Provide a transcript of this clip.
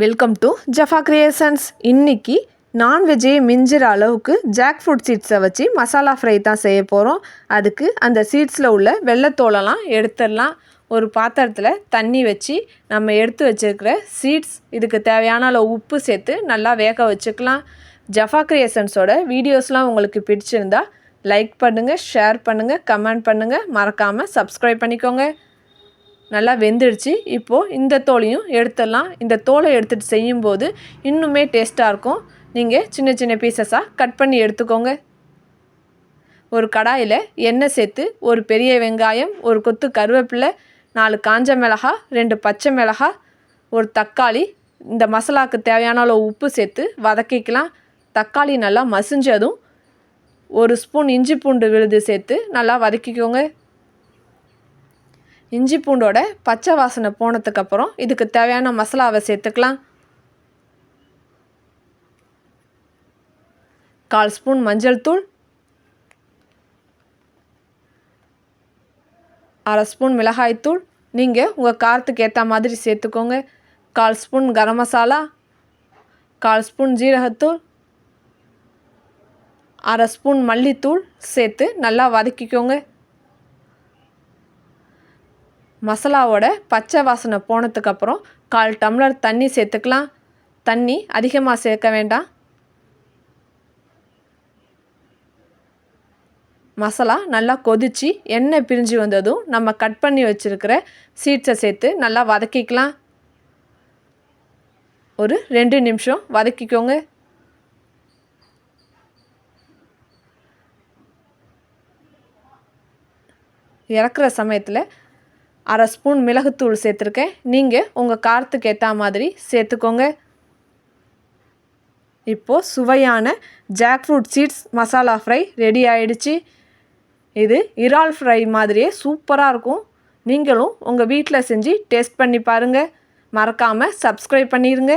Welcome to Jaffa creations இன்னைக்கு நான்வெஜ்ஜே மிஞ்சிற அளவுக்கு jack fruit சீட்ஸை வச்சு மசாலா ஃப்ரை தான் செய்ய போகிறோம் அதுக்கு அந்த சீட்ஸில் உள்ள வெள்ளத்தோலெல்லாம் எடுத்துடலாம். ஒரு பாத்திரத்தில் தண்ணி வச்சு நம்ம எடுத்து வச்சுருக்கிற சீட்ஸ் இதுக்கு தேவையான அளவு உப்பு சேர்த்து நல்லா வேக வச்சுக்கலாம். ஜஃபா கிரியேஷன்ஸோட வீடியோஸ்லாம் உங்களுக்கு பிடிச்சிருந்தா லைக் பண்ணுங்கள் ஷேர் பண்ணுங்கள் கமெண்ட் பண்ணுங்கள் மறக்காமல் சப்ஸ்கிரைப் பண்ணிக்கோங்க. நல்லா வெந்துடுச்சு. இப்போது இந்த தோலையும் எடுத்துடலாம். இந்த தோலை எடுத்துகிட்டு செய்யும்போது இன்னுமே டேஸ்ட்டாக இருக்கும். நீங்கள் சின்ன சின்ன பீசஸாக கட் பண்ணி எடுத்துக்கோங்க. ஒரு கடாயில் எண்ணெய் சேர்த்து ஒரு பெரிய வெங்காயம் ஒரு கொத்து கருவேப்பிலை நாலு காஞ்ச மிளகா ரெண்டு பச்சை மிளகா ஒரு தக்காளி இந்த மசாலாவுக்கு தேவையான அளவு உப்பு சேர்த்து வதக்கிக்கலாம். தக்காளி நல்லா மசிஞ்சதும் ஒரு ஸ்பூன் இஞ்சி பூண்டு விழுது சேர்த்து நல்லா வதக்கிக்கோங்க. இஞ்சி பூண்டோட பச்சை வாசனை போனதுக்கப்புறம் இதுக்கு தேவையான மசாலாவை சேர்த்துக்கலாம். கால் ஸ்பூன் மஞ்சள் தூள். அரை ஸ்பூன் மிளகாய்த்தூள் நீங்கள் உங்கள் காரத்துக்கு ஏற்ற மாதிரி சேர்த்துக்கோங்க. கால் ஸ்பூன் கரம் மசாலா. கால் ஸ்பூன் ஜீரகத்தூள். அரை ஸ்பூன் மல்லித்தூள் சேர்த்து நல்லா வதக்கிக்கோங்க. மசாலாவோட பச்சை வாசனை போனதுக்கப்புறம் கால் டம்ளர் தண்ணி சேர்த்துக்கலாம். தண்ணி அதிகமாக சேர்க்க வேண்டாம். மசாலா நல்லா கொதித்து எண்ணெய் பிரிஞ்சு வந்ததும் நம்ம கட் பண்ணி வச்சுருக்கிற சீட்ஸை சேர்த்து நல்லா வதக்கிக்கலாம். ஒரு ரெண்டு நிமிஷம் வதக்கிக்கோங்க. இறக்குற சமயத்தில் அரை ஸ்பூன் மிளகுத்தூள் சேர்த்துருக்கேன். நீங்கள் உங்கள் காரத்துக்கு ஏற்ற மாதிரி சேர்த்துக்கோங்க. இப்போது சுவையான jackfruit seeds masala fry ready ஆயிடுச்சு. இது இறால் ஃப்ரை மாதிரியே சூப்பராக இருக்கும். நீங்களும் உங்கள் வீட்டில் செஞ்சு டேஸ்ட் பண்ணி பாருங்கள் மறக்காமல் சப்ஸ்கிரைப் பண்ணிடுங்க